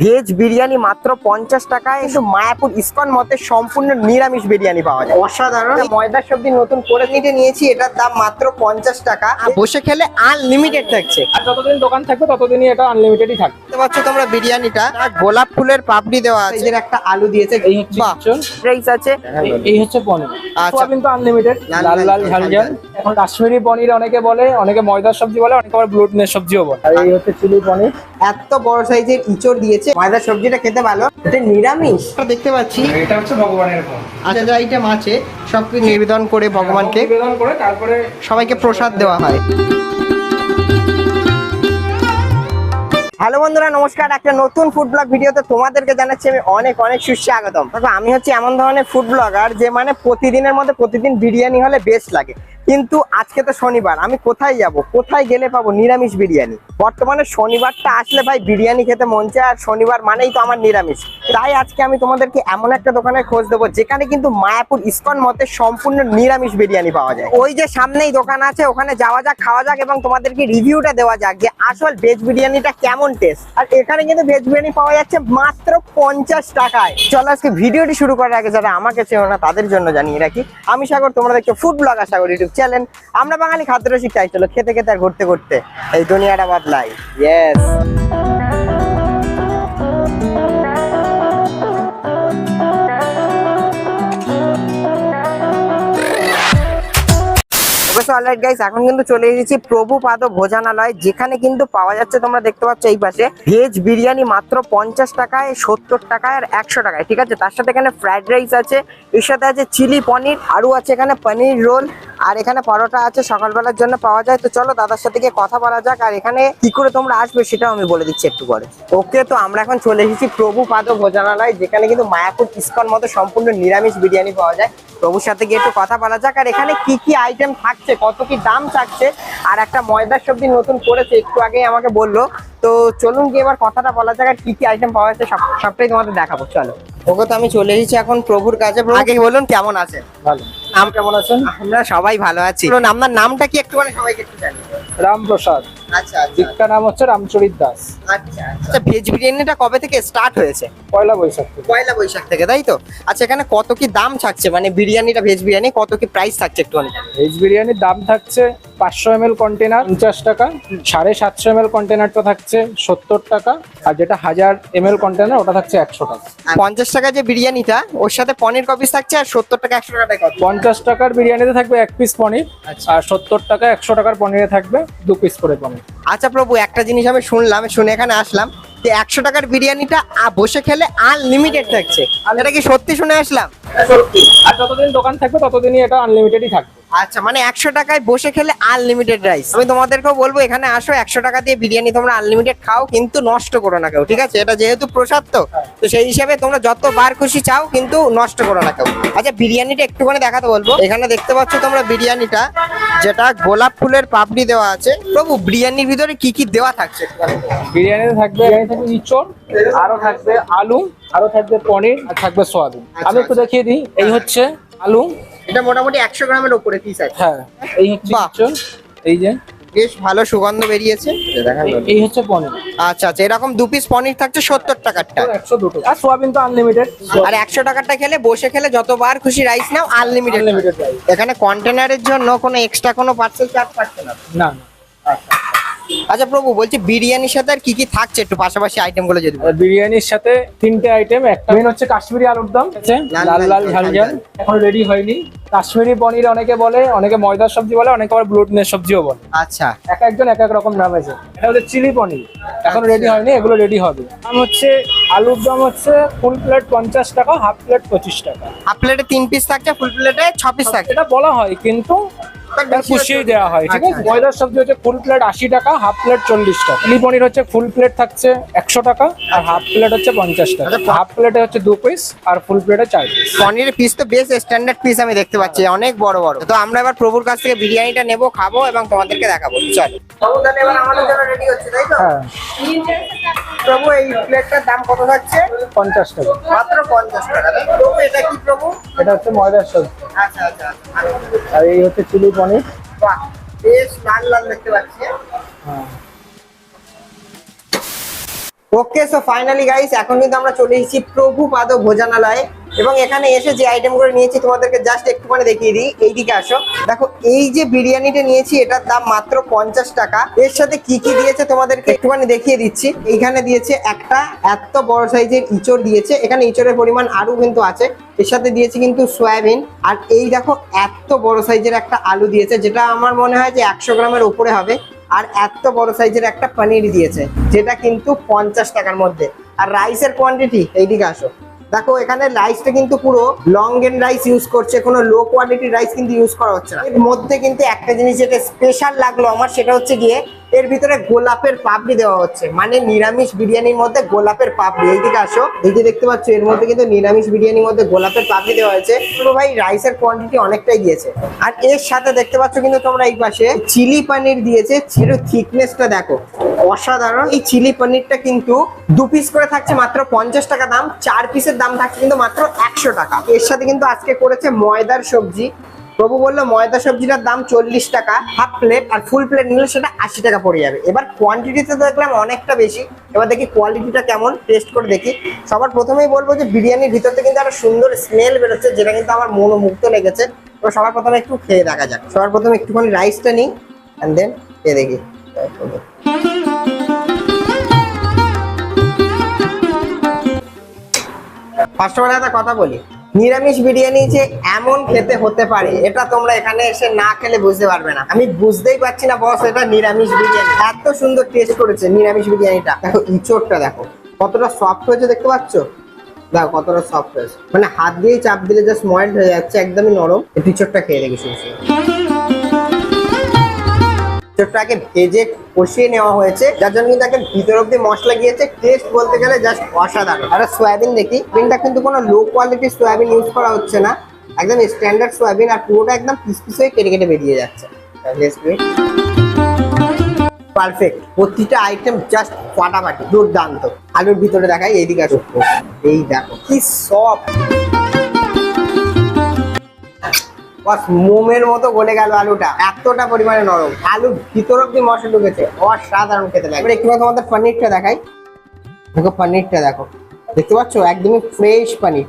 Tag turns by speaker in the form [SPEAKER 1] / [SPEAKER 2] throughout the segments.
[SPEAKER 1] Veg biryani মাত্র পঞ্চাশ টাকায় কিন্তু মায়াপুর ইস্কন মতে সম্পূর্ণ নিরামিষ বিরিয়ানি পাওয়া যায়। অসাধারণ। এই ময়দার সবজি নতুন করে নিতে নিয়েছি এটার দাম মাত্র পঞ্চাশ টাকা। বসে খেলে আনলিমিটেড থাকছে।
[SPEAKER 2] আর যতদিন দোকান থাকবে ততদিনই এটা আনলিমিটেডই থাকবে।
[SPEAKER 1] দেখতে পাচ্ছ তোমরা বিরিয়ানিটা। গোলাপ ফুলের পাপড়ি দেওয়া আছে। এদের একটা আলু দিয়েছে
[SPEAKER 2] এই হচ্ছে
[SPEAKER 1] রাইস আছে।
[SPEAKER 2] এই হচ্ছে পনির।
[SPEAKER 1] আচ্ছা।
[SPEAKER 2] সোয়াবিন তো আনলিমিটেড
[SPEAKER 1] লাল
[SPEAKER 2] লাল
[SPEAKER 1] ঝাল।
[SPEAKER 2] ঝাল এখন কাশ্মীরি পনির অনেকে বলে অনেকে ময়দার সবজি বলে অনেকে আবার ব্লুটনের সবজিও বলে। আর এই হচ্ছে চিলি পনির।
[SPEAKER 1] এত বড় সাইজের ইঁচড় দিয়েছে ময়দার সবজিটা খেতে ভালো। এটা নিরামিষ। দেখতে পাচ্ছি।
[SPEAKER 2] এটা হচ্ছে ভগবানের ফল।
[SPEAKER 1] আচ্ছা যা আইটেম আছে সবকিছু নিবেদন করে ভগবানকে
[SPEAKER 2] নিবেদন করে তারপরে
[SPEAKER 1] সবাইকে প্রসাদ দেওয়া হয়। হ্যালো বন্ধুরা নমস্কার। একটা নতুন ফুড ব্লগ ভিডিওতে তোমাদেরকে জানাচ্ছি আমি অনেক অনেক সুস্বাগতম। দেখো আমি হচ্ছে এমন ধরনের ফুড ব্লগার যে মানে প্রতিদিনের মধ্যে প্রতিদিন বিরিয়ানি হলে বেস্ট লাগে। কিন্তু আজকে তো শনিবার, আমি কোথায় যাব? কোথায় গেলে পাবো নিরামিষ বিরিয়ানি? বর্তমানে শনিবারটা আসলে ভাই বিরিয়ানি খেতে মন চায়, আর শনিবার মানেই তো আমার নিরামিষ। তাই আজকে আমি তোমাদেরকে এমন একটা দোকানের খোঁজ দেবো, যেখানে কিন্তু মায়াপুর ইস্কন মতে সম্পূর্ণ নিরামিষ বিরিয়ানি পাওয়া যায়। ওই যে সামনেই দোকান আছে, ওখানে যাওয়া যাক, খাওয়া যাক, এবং তোমাদেরকে রিভিউটা দেওয়া যাক যে আসল ভেজ বিরিয়ানিটা কেমন টেস্ট আর এখানে কিন্তু ভেজ বিরিয়ানি পাওয়া যাচ্ছে মাত্র পঞ্চাশ টাকায়। চলো আজকে ভিডিওটি শুরু করার আগে যারা আমাকে চেনো না, তাদের জন্য জানিয়ে রাখি। আমি সাগর, তোমরা দেখছ food blogger Sagar YouTube channel আমরা বাঙালি খাদ্য রসিক চাই চলো খেতে খেতে আর ঘুরতে ঘুরতে। এই দুনিয়াটা বদলাই। ইয়েস অবশ্য অলরাইট গাইস এখন কিন্তু চলে এসেছি প্রভুপাদ ভোজনালয়, যেখানে কিন্তু পাওয়া যাচ্ছে, তোমরা দেখতে পাচ্ছ এই পাশে ভেজ বিরিয়ানি মাত্র পঞ্চাশ টাকায়, সত্তর টাকায় আর একশো টাকায়, ঠিক আছে? তার সাথে এখানে ফ্রাইড রাইস আছে, এর সাথে আছে চিলি পনির আরও আছে এখানে পনির রোল আর এখানে পরোটা আছে, সকালবেলার জন্য পাওয়া যায়। তো চলো, দাদার সাথে গিয়ে কথা বলা যাক, আর এখানে কি করে তোমরা আসবে সেটাও আমি বলে দিচ্ছি একটু পরে। ওকে, তো আমরা এখন চলে এসেছি প্রভুপাদ ভোজনালয়, যেখানে কিন্তু মায়াপুর ইস্কন মতো সম্পূর্ণ নিরামিষ বিরিয়ানি পাওয়া যায়। প্রভুর সাথে গিয়ে একটু কথা বলা যাক, আর এখানে কি কি আইটেম থাকছে কত কি দাম চাচ্ছে আর একটা ময়দার সবজি নতুন করেছে একটু আগেই আমাকে বলল। তো চলুন গিয়ে এবার কথাটা বলা যাক আর কি কি আইটেম পাওয়া যাচ্ছে সব সবটাই তোমাদের দেখাবো চলো। ওকে তো আমি চলে এসেছি এখন প্রভুর কাছে। আগে বলুন কেমন আছে
[SPEAKER 2] ভালো।
[SPEAKER 1] নাম কেমন আছেন? আমরা সবাই ভালো আছি। বলুন আপনার নামটা কি একটু মানে সবাইকে একটু জানি
[SPEAKER 2] রামপ্রসাদ।
[SPEAKER 1] আচ্ছা আচ্ছা।
[SPEAKER 2] নাম হচ্ছে রামচরিত দাস।
[SPEAKER 1] আচ্ছা আচ্ছা। ভেজ বিরিয়ানিটা কবে থেকে স্টার্ট হয়েছে?
[SPEAKER 2] পয়লা বৈশাখ থেকে।
[SPEAKER 1] পয়লা বৈশাখ থেকে তাই তো? আচ্ছা এখানে কত কি দাম থাকছে? মানে বিরিয়ানিটা ভেজ বিরিয়ানি কত কি প্রাইস থাকছে একটু
[SPEAKER 2] ভেজ বিরিয়ানির দাম থাকছে পাঁচশো এম এল কন্টেনার পঞ্চাশ টাকা। সাড়ে সাতশো এম এল কন্টেনারটা থাকছে সত্তর টাকা। আর যেটা হাজার এম এল কন্টেনার ওটা থাকছে একশো টাকা।
[SPEAKER 1] পঞ্চাশ টাকা যে বিরিয়ানিটা ওর সাথে পনির কপিস থাকছে? আর সত্তর টাকা একশো টাকা
[SPEAKER 2] পঞ্চাশ টাকার বিরিয়ানিতে থাকবে এক পিস পনির। আর সত্তর টাকা একশো টাকার পনিরে থাকবে দু পিস করে পনির।
[SPEAKER 1] আচ্ছা প্রভু, একটা জিনিস আমি শুনলাম শুনে এখানে আসলাম যে একশো টাকার বিরিয়ানিটা বসে খেলে আনলিমিটেড থাকছে। এটা কি সত্যি শুনে আসলাম?
[SPEAKER 2] সত্যি। আর যতদিন দোকান থাকবে, ততদিনই এটা আনলিমিটেডই থাকবে।
[SPEAKER 1] আচ্ছা মানে একশো টাকায় বসে খেলে আনলিমিটেড রাইস আমি তোমাদেরকেও বলব এখানে আসো একশো টাকা দিয়ে বিরিয়ানি তোমরা আনলিমিটেড খাও কিন্তু নষ্ট করো না কেউ ঠিক আছে? এটা যেহেতু প্রসাদ তো তো সেই হিসাবে তোমরা যতবার খুশি চাও কিন্তু নষ্ট করো না কেউ। আচ্ছা বিরিয়ানিটা একটুখানি দেখাতে বলব। এখানে দেখতে পাচ্ছ তোমরা বিরিয়ানিটা যেটা গোলাপ ফুলের পাপড়ি দেওয়া আছে। প্রভু বিরিয়ানির ভিতরে কি কি দেওয়া থাকছে?
[SPEAKER 2] বিরিয়ানিতে থাকবে বিরিয়ানি থাকবে ইঁচড় আরও থাকবে আলু আরও থাকবে পনির আর থাকবে সোয়াবিন। আমি একটু দেখিয়ে দিই এই হচ্ছে আলু
[SPEAKER 1] এটা মোটামুটি একশো গ্রামের উপরে পিস আছে।
[SPEAKER 2] হ্যাঁ এই হচ্ছে এই যে।
[SPEAKER 1] বেশ ভালো সুগন্ধ বেরিয়েছে।
[SPEAKER 2] এই- এই হচ্ছে পনির।
[SPEAKER 1] আচ্ছা আচ্ছা এরকম দু পিস পনির থাকছে সত্তর টাকারটা
[SPEAKER 2] একশো দুটো। আর সোয়াবিন তো আনলিমিটেড
[SPEAKER 1] আর একশো টাকারটা খেলে বসে খেলে যতবার খুশি রাইস নাও আনলিমিটেড এখানে কন্টেনারের জন্য কোনো এক্সট্রা কোনো পার্সেল চার্জ থাকছে না?
[SPEAKER 2] না না।
[SPEAKER 1] আচ্ছা প্রভু বলছি বিরিয়ানির সাথে আর কি কি থাকছে? একটু পাশাপাশি আইটেমগুলো যদি।
[SPEAKER 2] বিরিয়ানির সাথে তিনটে আইটেম একটা মেন হচ্ছে কাশ্মীরি আলুর দম আছে
[SPEAKER 1] লাল
[SPEAKER 2] লাল
[SPEAKER 1] লাল
[SPEAKER 2] লাল ঝাল
[SPEAKER 1] ঝাল
[SPEAKER 2] ঝাল। এখন রেডি হয়নি। কাশ্মীরি পনির অনেকে বলে অনেকে ময়দার সবজি বলে অনেকে আবার ব্লুটনের সবজিও বলে।
[SPEAKER 1] আচ্ছা।
[SPEAKER 2] এক একজন এক এক রকম নাম আছে। এটা হচ্ছে চিলি পনির। এখন রেডি
[SPEAKER 1] আচ্ছা।
[SPEAKER 2] হয়নি এগুলো রেডি হবে। দাম হচ্ছে আলুর দম হচ্ছে ফুল প্লেট পঞ্চাশ টাকা হাফ প্লেট পঁচিশ টাকা।
[SPEAKER 1] হাফ প্লেটে তিন পিস থাকছে ফুল প্লেটে ছ পিস থাকছে?
[SPEAKER 2] এটা বলা হয় কিন্তু
[SPEAKER 1] তার
[SPEAKER 2] তার
[SPEAKER 1] বেশি
[SPEAKER 2] পুষিয়ে
[SPEAKER 1] হচ্ছে-
[SPEAKER 2] দেওয়া হয়। ঠিক
[SPEAKER 1] আচ্ছা,
[SPEAKER 2] আছে
[SPEAKER 1] আচ্ছা।
[SPEAKER 2] ময়দার সবজি হচ্ছে ফুল প্লেট আশি টাকা হাফ প্লেট চল্লিশ টাকা। চিলি পনির হচ্ছে ফুল প্লেট থাকছে একশো টাকা আর হাফ প্লেট হচ্ছে পঞ্চাশ টাকা।
[SPEAKER 1] আচ্ছা,
[SPEAKER 2] হাফ প্লেটে হচ্ছে দু পিস আর ফুল প্লেটে চার পিস
[SPEAKER 1] পনিরের পিস তো বেশ স্ট্যান্ডার্ড পিস আমি দেখতে পাচ্ছি অনেক বড় বড়। তো আমরা এবার প্রভুর কাছ থেকে বিরিয়ানিটা নেব খাব এবং তোমাদেরকে দেখাবো। চল। প্রভু তাহলে এবার আমাদের জন্য রেডি হচ্ছে তাই তো?
[SPEAKER 2] হ্যাঁ।
[SPEAKER 1] প্রভু এই প্লেটটার দাম কত থাকছে
[SPEAKER 2] পঞ্চাশ টাকা।
[SPEAKER 1] মাত্র পঞ্চাশ টাকা। প্রভু এটা কি প্রভু?
[SPEAKER 2] এটা হচ্ছে ময়দার সবজি।
[SPEAKER 1] আচ্ছা আচ্ছা আচ্ছা।
[SPEAKER 2] আর এই হচ্ছে চিলি
[SPEAKER 1] বাহ বেশ লাল লাল দেখতে পাচ্ছি। ওকে সো ফাইনালি গাইস এখন কিন্তু আমরা চলে এসেছি প্রভু প্রভুপাদ ভোজনালয়ে। এবং এখানে এসে যে আইটেম করে নিয়েছি তোমাদেরকে জাস্ট একটুখানি দেখিয়ে দিই। এইদিকে আসো। দেখো, এই যে বিরিয়ানিটা নিয়েছি, এটার দাম মাত্র পঞ্চাশ টাকা। এর সাথে কি কি দিয়েছে তোমাদেরকে একটুখানি দেখিয়ে দিচ্ছি। এইখানে দিয়েছে একটা এত বড় সাইজের ইঁচড় দিয়েছে। এখানে ইঁচড়ের পরিমাণ আরও কিন্তু আছে। এর সাথে দিয়েছে কিন্তু সয়াবিন আর এই দেখো, এত বড় সাইজের একটা আলু দিয়েছে, যেটা আমার মনে হয় যে একশো গ্রামের উপরে হবে। আর এত বড় সাইজের একটা পনির দিয়েছে, যেটা কিন্তু পঞ্চাশ টাকার মধ্যে। আর রাইসের কোয়ান্টিটি এইদিকে আসো। দেখো, এখানে রাইসটা কিন্তু পুরো লং এন্ড রাইস ইউজ করছে, কোনো লো কোয়ালিটির রাইস কিন্তু ইউজ করা হচ্ছে না। এর মধ্যে কিন্তু একটা জিনিস যেটা স্পেশাল লাগল আমার, সেটা হচ্ছে গিয়ে এর ভিতরে গোলাপের পাপড়ি দেওয়া হচ্ছে। মানে নিরামিষ বিরিয়ানির মধ্যে গোলাপের পাপড়ি। এইদিকে আসো। এই যে দেখতে পাচ্ছ, এর মধ্যে কিন্তু নিরামিষ বিরিয়ানির মধ্যে গোলাপের পাপড়ি দেওয়া হয়েছে। পুরো ভাই রাইসের কোয়ান্টিটি অনেকটাই দিয়েছে। আর এর সাথে দেখতে পাচ্ছ কিন্তু তোমরা এই পাশে চিলি পানির দিয়েছে। চিলি থিকনেসটা দেখো। অসাধারণ। এই চিলি পনিরটা কিন্তু দু পিস করে থাকছে মাত্র পঞ্চাশ টাকা দাম। চার পিসের দাম থাকছে কিন্তু মাত্র একশো টাকা। এর সাথে কিন্তু আজকে করেছে ময়দার সবজি। প্রভু বলল, ময়দা সবজিটার দাম চল্লিশ টাকা হাফ প্লেট আর ফুল প্লেট নিলে সেটা আশি টাকা পড়ে যাবে। এবার কোয়ান্টিটিতে দেখলাম অনেকটা বেশি। এবার দেখি কোয়ালিটিটা কেমন টেস্ট করে দেখি। সবার প্রথমেই বলব যে বিরিয়ানির ভিতর থেকে কিন্তু একটা সুন্দর স্মেল বেরোচ্ছে, যেটা কিন্তু আমার মনোমুগ্ধ লেগেছে। এবার সবার প্রথমে একটু খেয়ে দেখা যাক। সবার প্রথমে একটুখানি রাইসটা নিই অ্যান্ড দেন খেয়ে দেখি। ফার্স্ট অফ অল একটা কথা বলি। নিরামিষ বিরিয়ানি যে এমন খেতে হতে পারে, এটা তোমরা এখানে এসে না খেলে বুঝতে পারবে না। আমি বুঝতেই পারছি না বস এটা নিরামিষ বিরিয়ানি। এত সুন্দর টেস্ট করেছে নিরামিষ বিরিয়ানিটা। দেখো, ইঁচড়টা দেখো, কতটা সফট হয়েছে দেখতে পাচ্ছ? দেখো, কতটা সফট হয়েছে। মানে হাত দিয়ে চাপ দিলে জাস্ট ময়েল্ড হয়ে যাচ্ছে, একদমই নরম। ইঁচড়টা খেয়ে দেখি শুনছি। ইঁচড়টাকে ভেজে কষিয়ে নেওয়া হয়েছে। যার জন্য কিন্তু একটা ভিতর অব্দি মশলা গিয়েছে। টেস্ট বলতে গেলে জাস্ট অসাধারণ। আর সয়াবিন দেখি সয়াবিনটা কিন্তু কোনো লো কোয়ালিটির সয়াবিন ইউজ করা হচ্ছে না। একদম স্ট্যান্ডার্ড সয়াবিন আর পুরোটা একদম পিস পিস হয়ে কেটে কেটে বেরিয়ে যাচ্ছে। পারফেক্ট প্রতিটা আইটেম জাস্ট ফাটাফাটি, দুর্দান্ত। আলুর ভিতরে দেখাই, এইদিকে এই দেখো, কি সফট বাস মোমের মতো গলে গেল আলুটা। এতটা পরিমাণে নরম। আলু ভিতর অব্দি মশলা ঢুকেছে। অসাধারণ খেতে লাগে। এবার একটু তোমাদের পনিরটা দেখাই। দেখো, পনিরটা দেখো। দেখতে পাচ্ছ? একদমই ফ্রেশ পনির।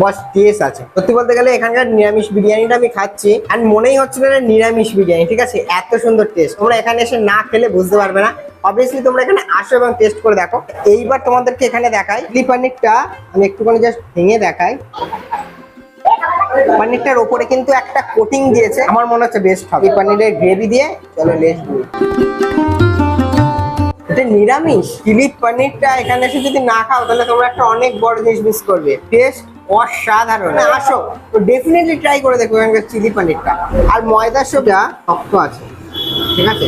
[SPEAKER 1] বস টেস্ট আছে। বলতে গেলে এখানকার নিরামিষ বিরিয়ানিটা আমি খাচ্ছি। আর মনেই নিরামিষ বিরিয়ানি, ঠিক আছে? এত সুন্দর টেস্ট তোমরা এখানে এসে না খেলে বুঝতে পারবে না। অবভিয়াসলি তোমরা এখানে আসো এবং টেস্ট করে দেখো। এইবার তোমাদেরকে এখানে দেখাই। পনিরটা আমি একটুখানি জাস্ট ভেঙে দেখাই। পনিরটার ওপরে কিন্তু একটা কোটিং দিয়েছে। আমার মনে হচ্ছে বেস্ট হবে। এই পনিরের গ্রেভি দিয়ে চলো লেস দিই। এটা নিরামিষ। চিলি পনিরটা এখানে এসে যদি না খাও তাহলে তোমরা একটা অনেক বড় জিনিস মিস করবে। টেস্ট অসাধারণ। আসো তো ডেফিনেটলি ট্রাই করে দেখো এখানকার চিলি পনিরটা। আর ময়দার সবটা শক্ত আছে। ঠিক আছে?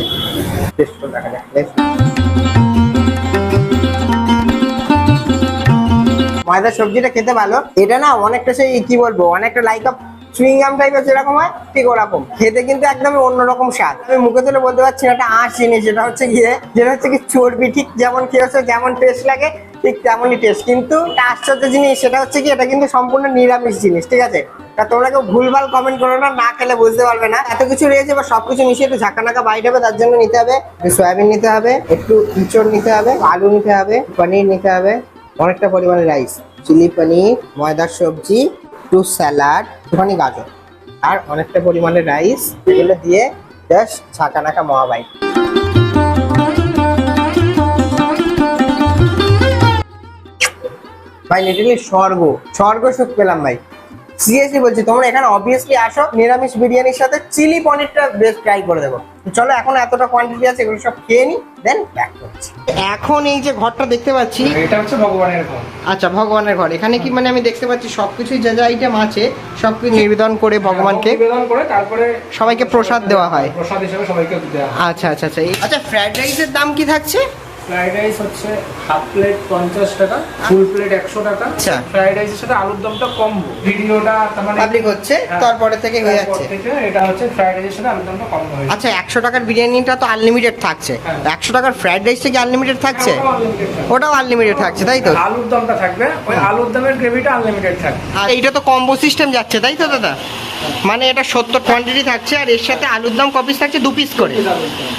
[SPEAKER 1] টেস্ট দেখা যাক ময়দার সবজিটা খেতে ভালো। এটা না অনেকটা সেই কি বলব, অনেকটা লাইক আপ চুইংগাম টাইপের যেরকম হয়, ঠিক ওরকম। খেতে কিন্তু একদমই অন্যরকম স্বাদ। আমি মুখে তুলে বলতে পারছি না একটা আঁশ জিনিস, যেটা হচ্ছে গিয়ে, যেটা হচ্ছে কি চর্বি, ঠিক যেমন খেয়েছে যেমন টেস্ট লাগে, ঠিক তেমনই টেস্ট কিন্তু একটা আশ্চর্য জিনিস, সেটা হচ্ছে কি, এটা কিন্তু সম্পূর্ণ নিরামিষ জিনিস, ঠিক আছে? তা তোমরা কেউ ভুলভাল কমেন্ট করো না না খেলে বুঝতে পারবে না। এত কিছু রয়েছে বা সবকিছু মিশিয়ে একটু ঝাঁকানাকা বাইট হবে, তার জন্য নিতে হবে সয়াবিন নিতে হবে, একটু ইঁচড় নিতে হবে, আলু নিতে হবে, পনির নিতে হবে। অনেকটা পরিমাণে রাইস চিলি পনির, ময়দার সবজি টু স্যালাড একটুখানি গাজর। আর অনেকটা পরিমাণে রাইস এগুলো দিয়ে বেশ ছাঁকা নাকা মহাবাই ভাই লিটারলি স্বর্গ। স্বর্গ সুখ পেলাম, ভাই। সিরিয়াসলি বলছি তোমরা এখানে অবভিয়াসলি আসো নিরামিষ বিরিয়ানির সাথে চিলি পনিরটা বেস্ট ট্রাই করে দেবো। চলো এখন এতটা কোয়ান্টিটি আছে এগুলো সব খেয়ে নি দেন ব্যাক করছি। এখন এই যে ঘরটা দেখতে পাচ্ছি
[SPEAKER 2] এটা হচ্ছে ভগবানের ঘর।
[SPEAKER 1] আচ্ছা ভগবানের ঘর। এখানে কি মানে আমি দেখতে পাচ্ছি সবকিছুই যা যা আইটেম আছে সবকিছু নিবেদন করে ভগবানকে।
[SPEAKER 2] নিবেদন করে তারপরে
[SPEAKER 1] সবাইকে প্রসাদ দেওয়া হয়।
[SPEAKER 2] প্রসাদ হিসেবে সবাইকে দেওয়া
[SPEAKER 1] আচ্ছা আচ্ছা আচ্ছা। আচ্ছা ফ্রাইড রাইসের দাম কি থাকছে?
[SPEAKER 2] ফ্রাইড রাইস হচ্ছে হাফ প্লেট পঞ্চাশ টাকা ফুল প্লেট একশো টাকা।
[SPEAKER 1] আচ্ছা।
[SPEAKER 2] ফ্রাইড রাইসের সাথে আলুর দমটা কম্বো ভিডিওটা তার মানে
[SPEAKER 1] পাবলিক হচ্ছে
[SPEAKER 2] হ্যাঁ।
[SPEAKER 1] তারপরে থেকে হয়ে যাচ্ছে।
[SPEAKER 2] এটা হচ্ছে ফ্রাইড রাইসের সাথে আলুর দমটা কম্বো হয়েছে
[SPEAKER 1] আচ্ছা একশো টাকার বিরিয়ানিটা তো আনলিমিটেড থাকছে।
[SPEAKER 2] হ্যাঁ।
[SPEAKER 1] একশো টাকার ফ্রাইড রাইসটা কি আনলিমিটেড থাকছে?
[SPEAKER 2] ওটাও
[SPEAKER 1] ওটাও আনলিমিটেড থাকছে তাই তো?
[SPEAKER 2] আলুর দমটা থাকবে। ওই আলুর দমের গ্রেভিটা আনলিমিটেড থাকবে।
[SPEAKER 1] আর এইটা তো কম্বো সিস্টেম যাচ্ছে তাই তো দাদা? মানে এটা সত্তর কোয়ান্টিটি থাকছে আর এর সাথে আলুর দম কপিস থাকছে দু পিস করে।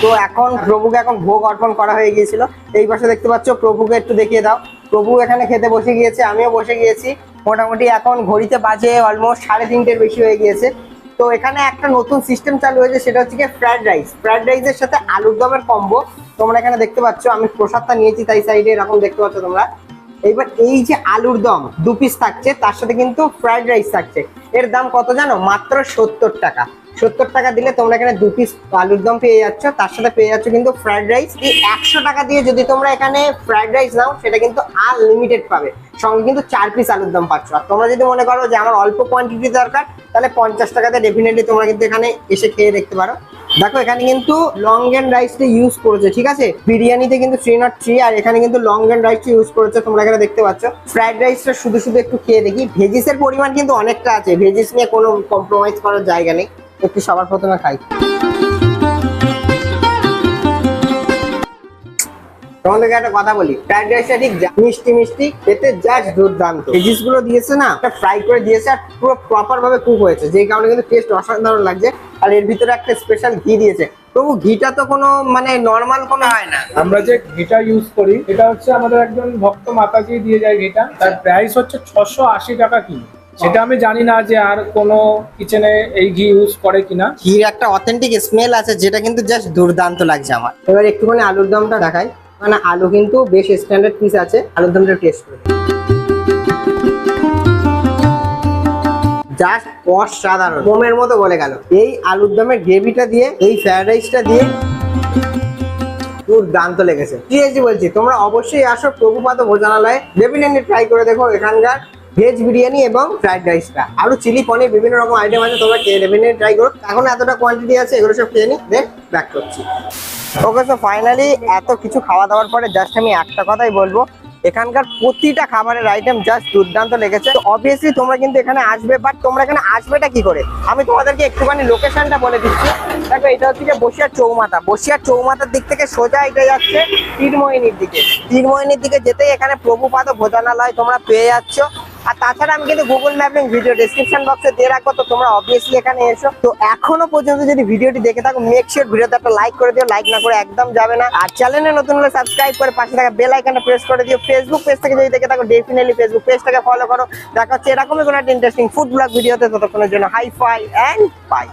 [SPEAKER 1] তো এখন প্রভুকে এখন ভোগ অর্পণ করা হয়ে গিয়েছিল। এই পাশে দেখতে পাচ্ছ, প্রভুকে একটু দেখিয়ে দাও। প্রভু এখানে খেতে বসে গিয়েছে, আমিও বসে গিয়েছি। মোটামুটি এখন ঘড়িতে বাজে অলমোস্ট সাড়ে তিনটের বেশি হয়ে গিয়েছে। তো এখানে একটা নতুন সিস্টেম চালু হয়েছে, সেটা হচ্ছে কি রাইস ফ্রাইড রাইসের সাথে আলুর দমের কম্বো তোমরা এখানে দেখতে পাচ্ছ, আমি প্রসাদটা নিয়েছি তাই সাইডে এরকম দেখতে পাচ্ছ তোমরা। এইবার এই যে আলুর দম, দু পিস থাকছে, তার সাথে কিন্তু ফ্রাইড রাইস থাকছে। এর দাম কত জানো? মাত্র সত্তর টাকা। সত্তর টাকা দিলে তোমরা এখানে দু পিস আলুর দম পেয়ে যাচ্ছ। তার সাথে পেয়ে যাচ্ছ কিন্তু ফ্রাইড রাইস এই একশো টাকা দিয়ে যদি তোমরা এখানে ফ্রাইড রাইস নাও, সেটা কিন্তু আনলিমিটেড পাবে। সঙ্গে কিন্তু চার পিস আলুর দম পাচ্ছ। আর তোমরা যদি মনে করো যে আমার অল্প কোয়ান্টিটি দরকার, তাহলে পঞ্চাশ টাকাতে ডেফিনেটলি তোমরা কিন্তু এখানে এসে খেয়ে দেখতে পারো। দেখো, এখানে কিন্তু লং এন্ড রাইসটা ইউজ করেছে, ঠিক আছে? বিরিয়ানিতে কিন্তু থ্রি নট থ্রি আর এখানে কিন্তু লং এন্ড রাইসটা ইউজ করেছে, তোমরা এখানে দেখতে পাচ্ছ। ফ্রাইড রাইসটা শুধু শুধু একটু খেয়ে দেখি। ভেজিসের পরিমাণ কিন্তু অনেকটা আছে। ভেজিস নিয়ে কোনো কম্প্রোমাইজ করার জায়গা নেই। একটু সবার প্রথমে খাই। হয়েছে, যেই কারণে কিন্তু টেস্ট অসাধারণ লাগছে। আর এর ভিতরে একটা স্পেশাল ঘি দিয়েছে। তবু ঘিটা তো কোনো মানে কোনো হয় না।
[SPEAKER 2] আমরা যে ঘিটা ইউজ করি, এটা হচ্ছে আমাদের একজন ভক্ত মাতাজি দিয়ে যায় ঘিটা। তার প্রাইস হচ্ছে ছশো আশি টাকা কিলো। সেটা আমি জানি না যে আর কোনো কিচেনে এই ঘি ইউজ করে কিনা।
[SPEAKER 1] ঘির একটা অথেন্টিক স্মেল আছে, যেটা কিন্তু জাস্ট দুর্দান্ত লাগছে আমার। এবার একটুখানি আলুর দমটা দেখাই। মানে আলু কিন্তু বেশ স্ট্যান্ডার্ড পিস আছে, আলুর দমটা টেস্ট করে। জাস্ট অসাধারণ। মতো বলে গেল। এই গ্রেভিটা দিয়ে, এই রাইসটা দিয়ে দুর্দান্ত লেগেছে। বলছি, তোমরা অবশ্যই আসো প্রভুপাত ভোজনালয়ে। ডেফিনেটলি ট্রাই করে দেখো এখানকার ভেজ বিরিয়ানি এবং ফ্রাইড রাইসটা আরও চিলি, পনির, বিভিন্ন রকম আইটেম আছে, তোমরা খেয়ে ট্রাই করো। এখন এতটা কোয়ান্টিটি আছে, এগুলো সব খেয়ে নি দেখ ব্যাক করছি। ওকে সো ফাইনালি এত কিছু খাওয়া দাওয়ার পরে জাস্ট আমি একটা কথাই বলব। এখানকার প্রতিটা খাবারের আইটেম জাস্ট দুর্দান্ত লেগেছে। অবভিয়াসলি তোমরা কিন্তু এখানে আসবে বাট তোমরা এখানে আসবেটা কি করে? আমি তোমাদেরকে একটুখানি লোকেশনটা বলে দিচ্ছি। দেখো, এটা হচ্ছে যে বসিয়ার চৌমাথা। বসিয়ার চৌমাথার দিক থেকে সোজা এটা যাচ্ছে তীরমোহিনীর দিকে। তীরমোহিনীর দিকে যেতেই এখানে প্রভুপাদ ভোজনালয় তোমরা পেয়ে যাচ্ছ। আর তাছাড়া আমি কিন্তু গুগল ম্যাপিং ভিডিও ডিসক্রিপশন বক্সে দিয়ে রাখব, তো তোমরা অবভিয়াসলি এখানে এসো। তো এখনও পর্যন্ত যদি ভিডিওটি দেখে থাকো মেক শিওর ভিডিওতে একটা লাইক করে দিও লাইক না করে একদম যাবে না। আর চ্যানেলে নতুন হলে সাবস্ক্রাইব করে পাশে থাকা বেল আইকনটা প্রেস করে দিও। ফেসবুক পেজ থেকে যদি দেখে থাকো ডেফিনেটলি ফেসবুক পেজটাকে ফলো করো। দেখা হচ্ছে এরকমই কোনো একটা ইন্টারেস্টিং ফুড ব্লগ ভিডিওতে ততক্ষণের জন্য। Hi fi and by